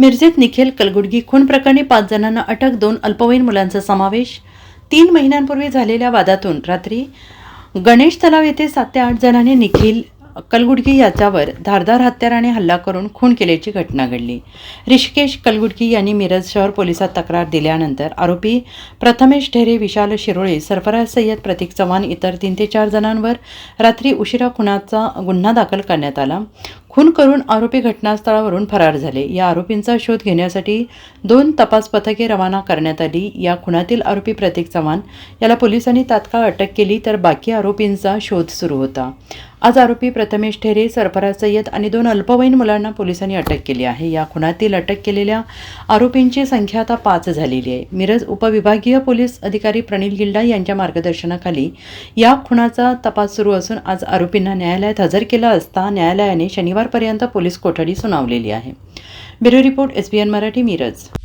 मिरजेत निखिल कलगुडगी खून प्रकरणी पाच जणांना अटक दोन अल्पवयीन मुलांचा समावेश. तीन महिन्यांपूर्वी झालेल्या वादातून रात्री गणेश तलाव येथे सात ते आठ जणांनी निखिल कलगुडगी याच्यावर धारदार हत्याराने हल्ला करून खून केल्याची घटना घडली. ऋषिकेश कलगुडगी यांनी मिरज शहर पोलिसात तक्रार दिल्यानंतर आरोपी प्रथमेश ढेरे विशाल शिरोळे सरफराज सय्यद प्रतीक चव्हाण इतर तीन ते चार जणांवर रात्री उशिरा खुनाचा गुन्हा दाखल करण्यात आला. खून करून आरोपी घटनास्थळावरून फरार झाले. या आरोपींचा शोध घेण्यासाठी दोन तपास पथके रवाना करण्यात आली. या खुनातील आरोपी प्रतीक चव्हाण याला पोलिसांनी तात्काळ अटक केली तर बाकी आरोपींचा शोध सुरू होता. आज आरोपी प्रथमेश ठेरे सरफराज सय्यद आणि दोन अल्पवयीन मुलांना पोलिसांनी अटक केली आहे. या खुनातील अटक केलेल्या आरोपींची संख्या आता पाच झालेली आहे. मिरज उपविभागीय पोलीस अधिकारी प्रणील गिल्डा यांच्या मार्गदर्शनाखाली या खुनाचा तपास सुरू असून आज आरोपींना न्यायालयात हजर केला असता न्यायालयाने शनिवार शनिवारपर्यंत पोलीस कोठडी सुनावलेली आहे. Bureau report S B N Marathi Miraj.